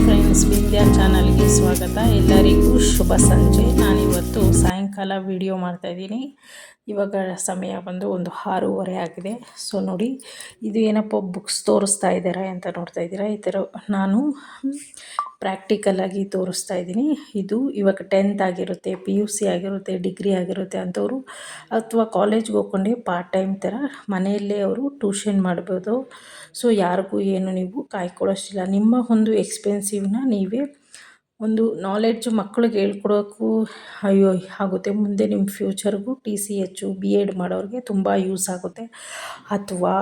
Friends ವಿದ್ಯಾ ಚಾನಲ್ಗೆ ಸ್ವಾಗತ. ಎಲ್ಲರಿಗೂ ಶುಭ ಸಂಜೆ. ನಾನಿವತ್ತು ಸಾಯಂಕಾಲ ವಿಡಿಯೋ ಮಾಡ್ತಾಯಿದ್ದೀನಿ ಇವಾಗ ಸಮಯ ಬಂದು ಒಂದು ಆರೂವರೆ ಆಗಿದೆ. ಸೊ ನೋಡಿ, ಇದು ಏನಪ್ಪ ಬುಕ್ಸ್ ತೋರಿಸ್ತಾ ಇದ್ದಾರೆ ಅಂತ ನೋಡ್ತಾ ಇದ್ದೀರಾ? ಈ ಥರ ನಾನು ಪ್ರಾಕ್ಟಿಕಲಾಗಿ ತೋರಿಸ್ತಾ ಇದ್ದೀನಿ. ಇದು ಇವಾಗ ಟೆಂತ್ ಆಗಿರುತ್ತೆ ಪಿ ಯು ಸಿ ಆಗಿರುತ್ತೆ ಡಿಗ್ರಿ ಆಗಿರುತ್ತೆ ಅಂಥವ್ರು ಅಥವಾ ಕಾಲೇಜ್ಗೆ ಹೋಗ್ಕೊಂಡು ಪಾರ್ಟ್ ಟೈಮ್ ಥರ ಮನೆಯಲ್ಲೇ ಅವರು ಟ್ಯೂಷನ್ ಮಾಡ್ಬೋದು. ಸೊ ಯಾರಿಗೂ ಏನು ನೀವು ಕಾಯ್ಕೊಳ್ಳೋಷ್ಟಿಲ್ಲ. ನಿಮ್ಮ ಒಂದು ಎಕ್ಸ್ಪೆನ್ಸಿವ್ನ ನೀವೇ ಒಂದು ನಾಲೆಡ್ಜ್ ಮಕ್ಕಳಿಗೆ ಹೇಳ್ಕೊಡೋಕ್ಕೂ ಅಯ್ಯೋ ಆಗುತ್ತೆ. ಮುಂದೆ ನಿಮ್ಮ ಫ್ಯೂಚರ್ಗೂ T C H B Ed ಮಾಡೋರಿಗೆ ತುಂಬ ಯೂಸ್ ಆಗುತ್ತೆ. ಅಥವಾ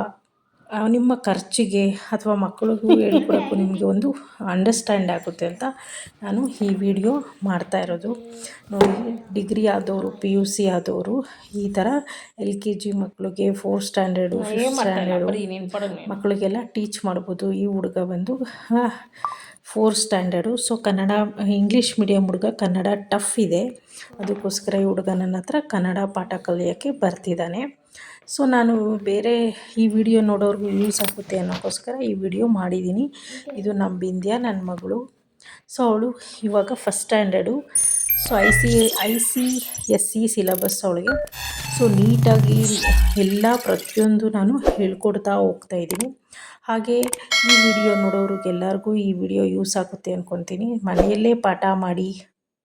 ನಿಮ್ಮ ಖರ್ಚಿಗೆ ಅಥವಾ ಮಕ್ಕಳಿಗೂ ಹೇಳ್ಕೊಡೋಕ್ಕೂ ನಿಮಗೆ ಒಂದು ಅಂಡರ್ಸ್ಟ್ಯಾಂಡ್ ಆಗುತ್ತೆ ಅಂತ ನಾನು ಈ ವಿಡಿಯೋ ಮಾಡ್ತಾ ಇರೋದು. ನೋಡಿ ಡಿಗ್ರಿ ಆದವರು ಪಿ ಯು ಸಿ ಆದವರು ಈ ಥರ ಎಲ್ ಕೆ ಜಿ ಮಕ್ಕಳಿಗೆ ಫೋರ್ತ್ ಸ್ಟ್ಯಾಂಡರ್ಡು ಫಿಫ್ತ್ ಸ್ಟ್ಯಾಂಡರ್ಡು ಮಕ್ಕಳಿಗೆಲ್ಲ ಟೀಚ್ ಮಾಡ್ಬೋದು. ಈ ಹುಡುಗ ಬಂದು fourth standard so Kannada English medium ಹುಡುಗ ಕನ್ನಡ ಟಫ್ ಇದೆ. ಅದಕ್ಕೋಸ್ಕರ ಈ ಹುಡುಗ ನನ್ನ ಹತ್ರ ಕನ್ನಡ ಪಾಠ ಕಲಿಯೋಕ್ಕೆ ಬರ್ತಿದ್ದಾನೆ. ಸೊ ನಾನು ಬೇರೆ ಈ ವಿಡಿಯೋ ನೋಡೋರ್ಗು ಯೂಸ್ ಆಗುತ್ತೆ ಅನ್ನೋಕ್ಕೋಸ್ಕರ ಈ ವಿಡಿಯೋ ಮಾಡಿದ್ದೀನಿ. ಇದು ನಮ್ಮ ಬಿಂದ್ಯಾ ನನ್ನ ಮಗಳು. ಸೊ ಅವಳು ಇವಾಗ first standard so I C I C S C syllabus ಅವಳಿಗೆ. ಸೊ ನೀಟಾಗಿ ಎಲ್ಲ ಪ್ರತಿಯೊಂದು ನಾನು ಹೇಳ್ಕೊಡ್ತಾ ಹೋಗ್ತಾ ಇದ್ದೀನಿ. ಹಾಗೆ ಈ ವಿಡಿಯೋ ನೋಡೋರಿಗೆಲ್ಲರಿಗೂ ಈ ವಿಡಿಯೋ ಯೂಸ್ ಆಗುತ್ತೆ ಅಂದ್ಕೊತೀನಿ ಮನೆಯಲ್ಲೇ ಪಾಠ ಮಾಡಿ.